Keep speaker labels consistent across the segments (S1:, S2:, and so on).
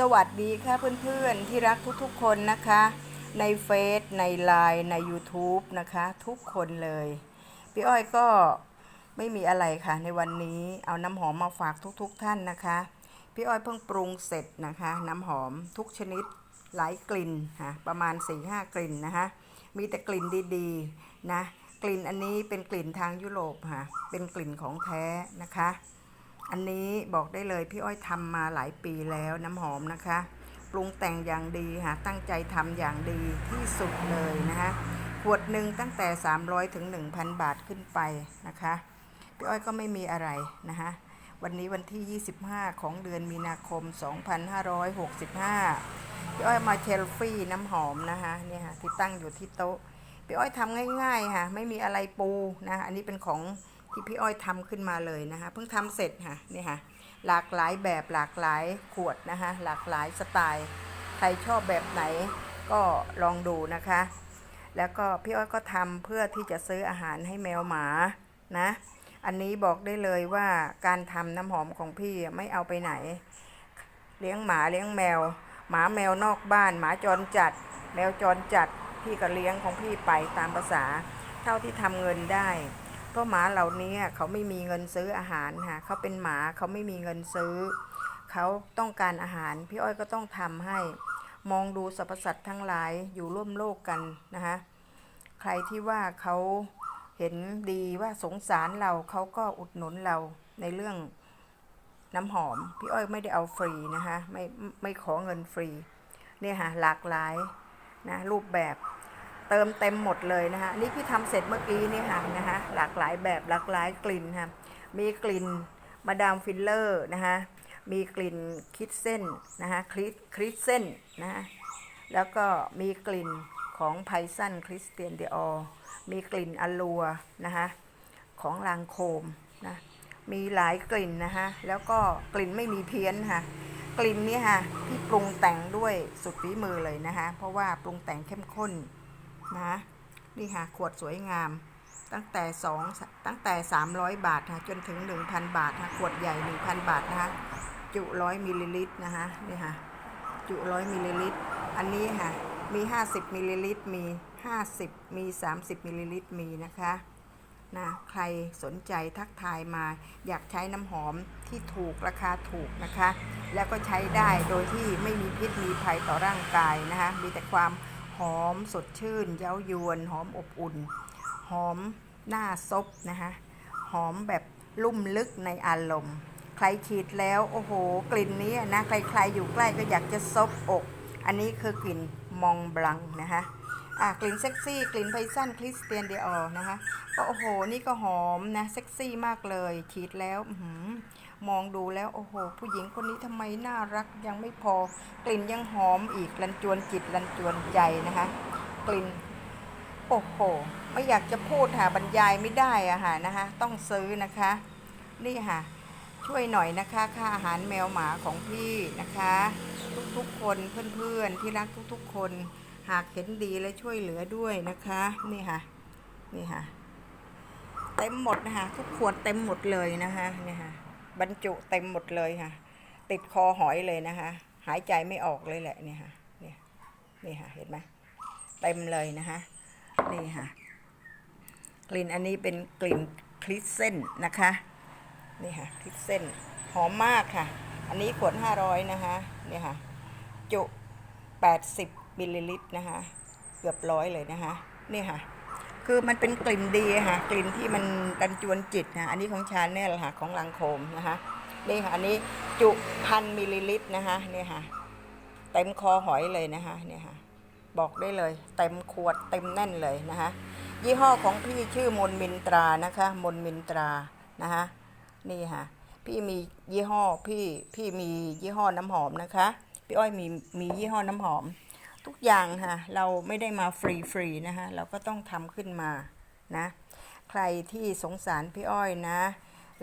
S1: สวัสดีค่ะเพื่อนๆที่รักทุกๆคนนะคะ ในเฟซในไลน์ใน YouTube นะคะ ทุกคนเลย พี่อ้อยก็ไม่มีอะไรค่ะ ในวันนี้เอาน้ำหอมมาฝากทุกๆท่านนะคะ พี่อ้อยเพิ่งปรุงเสร็จนะคะ น้ำหอมทุกชนิดหลายกลิ่นค่ะประมาณ 4-5 กลิ่นนะคะมีแต่กลิ่นดีๆนะกลิ่นอันนี้เป็นกลิ่นทางยุโรปค่ะเป็นกลิ่นของแท้นะคะ อันนี้บอกได้เลยพี่อ้อยทำมาหลายปีแล้วน้ำหอมนะคะ ปรุงแต่งอย่างดีค่ะ ตั้งใจทำอย่างดีที่สุดเลยนะคะขวดหนึ่งตั้งแต่ 300 ถึง 1,000 บาทขึ้นไปนะคะ พี่อ้อยก็ไม่มีอะไรนะคะวันนี้วันที่ 25 ของเดือนมีนาคม 2565 พี่อ้อยมาเชลฟี่น้ำหอมนะคะเนี่ยค่ะที่ตั้งอยู่ที่โต๊ะ พี่อ้อยทำง่ายๆค่ะ ไม่มีอะไรปูนะ อันนี้เป็นของ ที่พี่อ้อยทำขึ้นมาเลยนะคะเพิ่งทำเสร็จค่ะนี่ค่ะหลากหลายแบบหลากหลายขวดนะคะหลากหลายสไตล์ ใครชอบแบบไหนก็ลองดูนะคะ แล้วก็พี่อ้อยก็ทำเพื่อที่จะซื้ออาหารให้แมวหมานะ อันนี้บอกได้เลยว่าการทำน้ำหอมของพี่ไม่เอาไปไหน เลี้ยงหมาเลี้ยงแมว หมาแมวนอกบ้าน หมาจรจัด แมวจรจัดพี่ก็เลี้ยงของพี่ไปตามภาษา เท่าที่ทำเงินได้ เพราะหมาเหล่านี้เขาไม่มีเงินซื้ออาหารค่ะเขาเป็นหมาเขาไม่มีเงินซื้อ เขาต้องการอาหารพี่อ้อยก็ต้องทำให้ มองดูสรรพสัตว์ทั้งหลายอยู่ร่วมโลกกันนะคะใครที่ว่าเขาเห็นดีว่าสงสารเราเขาก็อุดหนุนเราในเรื่องน้ำหอม พี่อ้อยไม่ได้เอาฟรีนะคะไม่ไม่ขอเงินฟรีเนี่ยค่ะหลากหลายนะรูปแบบ เติมเต็มหมดเลยนะคะนี่พี่ทำเสร็จเมื่อกี้นี่ค่ะนะคะหลากหลายแบบหลากหลายกลิ่นค่ะมีกลิ่นมาดามฟิลเลอร์นะคะมีกลิ่นคิดเส้นนะคะคริสคริสเส้นนะคะแล้วก็มีกลิ่นของไพซันคริสเตียนเดออมีกลิ่นอลัวนะคะของลางโคมนะมีหลายกลิ่นนะคะแล้วก็กลิ่นไม่มีเพี้ยนค่ะกลิ่นนี้ค่ะที่ปรุงแต่งด้วยสุดฝีมือเลยนะคะเพราะว่าปรุงแต่งเข้มข้น นะนี่ค่ะขวดสวยงาม ตั้งแต่สองตั้งแต่ 300 บาทค่ะจนถึง 1,000 บาทค่ะขวดใหญ่ 1,000 บาทนะคะจุร้อยมิลลิลิตรนะคะนี่ค่ะจุร้อยมิลลิลิตร อันนี้ค่ะมี 50มิลลิลิตรมี 50 มี 30มิลลิลิตรมีนะคะนะใครสนใจทักทายมาอยากใช้น้ำหอมที่ถูกราคาถูกนะคะ แล้วก็ใช้ได้โดยที่ไม่มีพิษมีภัยต่อร่างกายนะคะมีแต่ความ หอมสดชื่น เย้ายวน หอมอบอุ่น หอมหน้าซบนะคะหอมแบบลุ่มลึกในอารมณ์ ใครฉีดแล้วโอ้โห กลิ่นนี้นะใครๆอยู่ใกล้ก็อยากจะซบอก อันนี้คือกลิ่นมองบลังนะคะ อะกลิ่นเซ็กซี่กลิ่นไพซันคริสเตียนเดออนะคะก็โอ้โหนี่ก็หอมนะเซ็กซี่มากเลยฉีดแล้วอืมองดูแล้วโอ้โห ผู้หญิงคนนี้ทำไมน่ารักยังไม่พอ กลิ่นยังหอมอีกรันจวนจิตรันจวนใจนะคะ กลิ่นโอ้โห ไม่อยากจะพูดค่ะบรรยายไม่ได้อะค่ะนะคะ ต้องซื้อนะคะ นี่ค่ะ ช่วยหน่อยนะคะ ค่าอาหารแมวหมาของพี่นะคะ ทุกๆคนเพื่อนๆที่รักทุกๆคน หากเห็นดีและช่วยเหลือด้วยนะคะ นี่ค่ะ นี่ค่ะ เต็มหมดนะคะทุกขวดเต็มหมดเลยนะคะนี่ค่ะ บรรจุเต็มหมดเลยค่ะ ติดคอหอยเลยนะคะ หายใจไม่ออกเลยแหละนี่ค่ะนี่นี่ค่ะ เห็นไหมเต็มเลยนะคะนี่ค่ะ กลิ่นอันนี้เป็นกลิ่นคริสเซนนะคะนี่ค่ะคริสเซนหอมมากค่ะ อันนี้ขวด500นะคะนี่ค่ะ จุ80 มิลลิลิตรนะคะเกือบร้อยเลยนะคะนี่ค่ะ คือมันเป็นกลิ่นดีค่ะกลิ่นที่มันดันจวนจิตนะอันนี้ของชาแนลค่ะของลังโคมนะคะนี่ค่ะอันนี้จุพันมิลลิลิตรนะคะนี่ค่ะเต็มคอหอยเลยนะคะนี่ค่ะบอกได้เลย เต็มขวดเต็มแน่นเลยนะคะยี่ห้อของพี่ชื่อมนมินตรานะคะมนมินตรานะคะนี่ค่ะพี่มียี่ห้อพี่พี่มียี่ห้อน้ำหอมนะคะ พี่อ้อยมีมียี่ห้อน้ำหอม ทุกอย่างค่ะเราไม่ได้มาฟรีฟรีๆนะคะเราก็ต้องทำขึ้นมานะใครที่สงสารพี่อ้อยนะ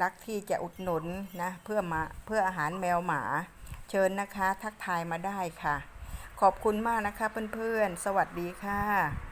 S1: รักที่จะอุดหนุนนะเพื่อมาเพื่ออาหารแมวหมา เชิญนะคะ ทักทายมาได้ค่ะ ขอบคุณมากนะคะเพื่อนๆ สวัสดีค่ะ